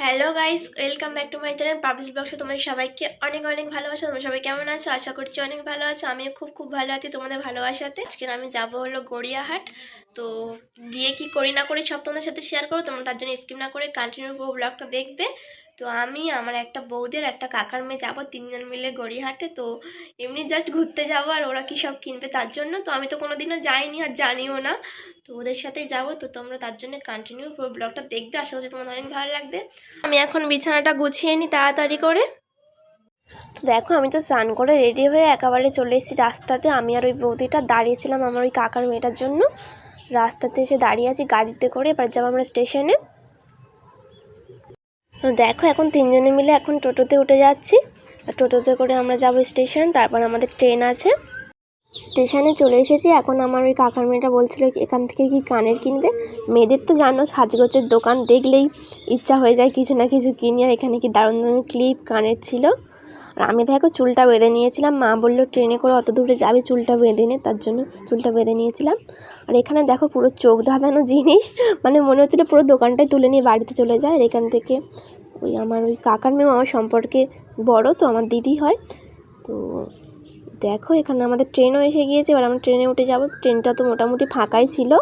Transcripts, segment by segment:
Hello guys welcome back to my channel publish ব্লগসে তোমার সবাইকে অনেক অনেক ভালোবাসা। তোমরা সবাই কেমন আছো? আশা করছি অনেক ভালো আছো। আমিও খুব খুব ভালো আছি তোমাদের ভালোবাসাতে। আজকে আমি যাব হলো গড়িয়াহাট। তো গিয়ে কি করি না করি সব তোমাদের সাথে শেয়ার করো তোমরা তার জন্য স্কিপ না করে কন্টিনিউ পুরো ব্লগটা দেখবে। তো আমি আমার একটা বৌদের, একটা কাকার মেয়ে যাব, তিনজন মিলে গড়িয়াহাটে। তো এমনি জাস্ট ঘুরতে যাব আর ওরা কি সব কিনবে তার জন্য। তো আমি তো কোনোদিনও যাইনি আর জানিও না। তো ওদের সাথেই যাব, তো তোমরা তার জন্য কন্টিনিউ পুরো ব্লগটা দেখবে। আশা করছি তোমাদের অনেক ভালো লাগবে। আমি এখন বিছানাটা গুছিয়ে নিই তাড়াতাড়ি করে। তো দেখো, আমি তো স্নান করে রেডি হয়ে একেবারে চলে এসেছি রাস্তাতে। আমি আর ওই বৌদিটা দাঁড়িয়েছিলাম আমার ওই কাকার মেয়েটার জন্য। রাস্তাতে এসে দাঁড়িয়ে আছি গাড়িতে করে, এবার যাব আমরা স্টেশনে তো দেখো, এখন তিনজনে মিলে এখন টোটোতে উঠে যাচ্ছি। আর টোটোতে করে আমরা যাব স্টেশন তারপর আমাদের ট্রেন আছে। স্টেশনে চলে এসেছি। এখন আমার ওই কাকার মেয়েটা বলছিল, এখান থেকে কি কানের কিনবে? মেয়েদের তো জানো, সাজগোজের দোকান দেখলেই ইচ্ছা হয়ে যায় কিছু না কিছু কিনি। আর এখানে কি দারুণ দারুণ ক্লিপ কানের ছিল। আর আমি দেখো চুলটা বেঁধে নিয়েছিলাম। মা বলল, ট্রেনে করে অত দূরে যাবে, চুলটা বেঁধে নে। তার জন্য চুলটা বেঁধে নিয়েছিলাম। আর এখানে দেখো পুরো চোখ ধাঁধানো জিনিস। মানে মনে হচ্ছিল পুরো দোকানটাই তুলে নিয়ে বাড়িতে চলে যায়। আর এখান থেকে ওই আমার ওই কাকার মেয়েও আমার সম্পর্কে বড়, তো আমার দিদি হয়। তো দেখো, এখানে আমাদের ট্রেনও এসে গিয়েছে, এবার আমরা ট্রেনে উঠে যাব। ট্রেনটা তো মোটামুটি ফাঁকাই ছিল।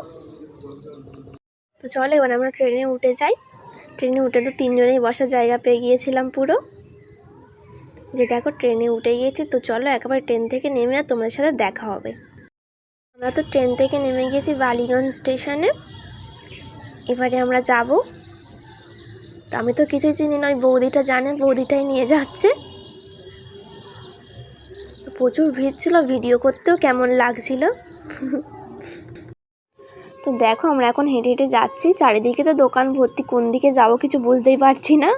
তো চলো, এবার আমরা ট্রেনে উঠে যাই। ট্রেনে উঠে তো তিনজনেই বসার জায়গা পেয়ে গিয়েছিলাম পুরো। যে দেখো, ট্রেনে উঠে গিয়েছি। তো চলো, একেবারে ট্রেন থেকে নেমে আর তোমাদের সাথে দেখা হবে। আমরা তো ট্রেন থেকে নেমে গিয়েছি বালিগঞ্জ স্টেশনে। এবারে আমরা যাব। তো আমি তো কিছুই চিনি না, ওই বৌদিটা জানে, বৌদিটাই নিয়ে যাচ্ছে। প্রচুর ভিড় ছিল, ভিডিও করতেও কেমন লাগছিল? তো দেখো আমরা এখন হেঁটে হেঁটে যাচ্ছি, চারিদিকে তো দোকান ভর্তি, কোন দিকে যাব কিছু বুঝতেই পারছি না।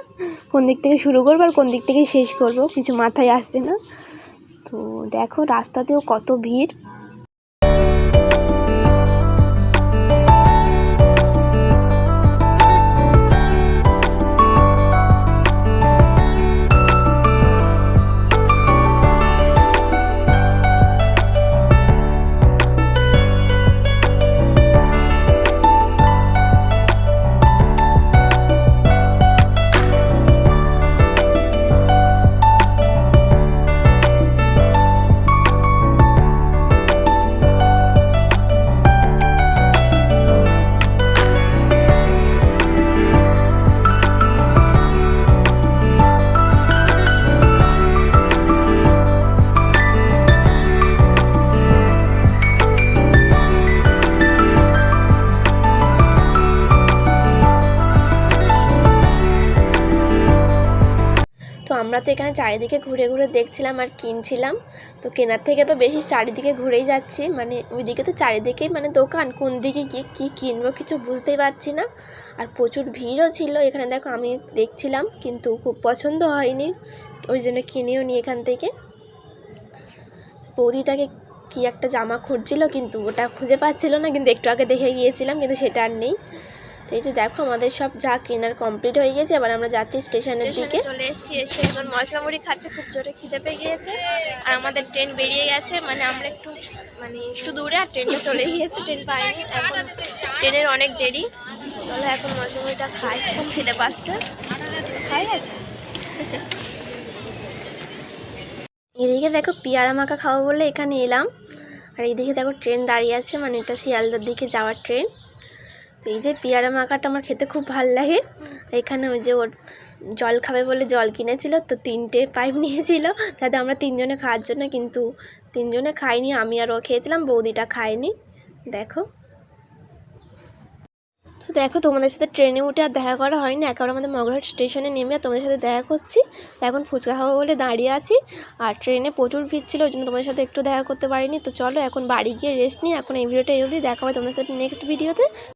কোন দিক থেকে শুরু করব আর কোন দিক থেকে শেষ করব, কিছু মাথায় আসছে না। তো দেখো রাস্তাতেও কত ভিড়। আমরা তো এখানে চারিদিকে ঘুরে ঘুরে দেখছিলাম আর কিনছিলাম। তো কেনার থেকে তো বেশি চারিদিকে ঘুরেই যাচ্ছি। মানে ওইদিকে তো চারিদিকেই মানে দোকান, কোন দিকে গিয়ে কী কিনবো কিছু বুঝতেই পারছি না। আর প্রচুর ভিড়ও ছিল এখানে। দেখো, আমি দেখছিলাম, কিন্তু খুব পছন্দ হয়নি। ওই জন্য কিনেও নি এখান থেকে। বৌদিটাকে কি একটা জামা খুঁজছিল, কিন্তু ওটা খুঁজে পাচ্ছিল না। কিন্তু একটু আগে দেখে গিয়েছিলাম, কিন্তু সেটা আর নেই। তো এই যে দেখো আমাদের সব যা কেনার কমপ্লিট হয়ে গেছে এবার আমরা যাচ্ছি স্টেশনের দিকে। চলে এসেছি এসে এখন মশলা মুড়ি খাচ্ছে খুব জোরে খিদে পেয়ে গিয়েছে। আর আমাদের ট্রেন বেরিয়ে গেছে মানে আমরা একটু মানে একটু দূরে আর ট্রেনটা চলে গিয়েছে ট্রেন পাইনি এখন ট্রেনের অনেক দেরি। চলো এখন মশলা মুড়িটা খাই খুব খিদে পাচ্ছে। খাই আছে এদিকে দেখো পিয়ারা মাখা খাব বলে এখানে এলাম। আর এদিকে দেখো ট্রেন দাঁড়িয়ে আছে মানে এটা শিয়ালদার দিকে যাওয়ার ট্রেন তো এই যে পেয়ারা মাখাটা আমার খেতে খুব ভালো লাগে। এখানে ওই যে ওর জল খাবে বলে জল কিনেছিল, তো তিনটে পাইপ নিয়েছিল। তাতে আমরা তিনজনে খাওয়ার জন্য কিন্তু তিনজনে খাইনি, আমি আর ও খেয়েছিলাম, বৌদিটা খায়নি। দেখো। তো দেখো, তোমাদের সাথে ট্রেনে উঠে আর দেখা করা হয়নি, একেবারে আমাদের মগরহাট স্টেশনে নেমে আর তোমাদের সাথে দেখা করছি। এখন ফুচকা খাব বলে দাঁড়িয়ে আছি, আর ট্রেনে প্রচুর ভিড় ছিল, ওই জন্য তোমাদের সাথে একটু দেখা করতে পারিনি। তো চলো এখন বাড়ি গিয়ে রেস্ট নিই, এখন এই ভিডিওটা এই অবধি, দেখা হবে তোমাদের সাথে নেক্সট ভিডিওতে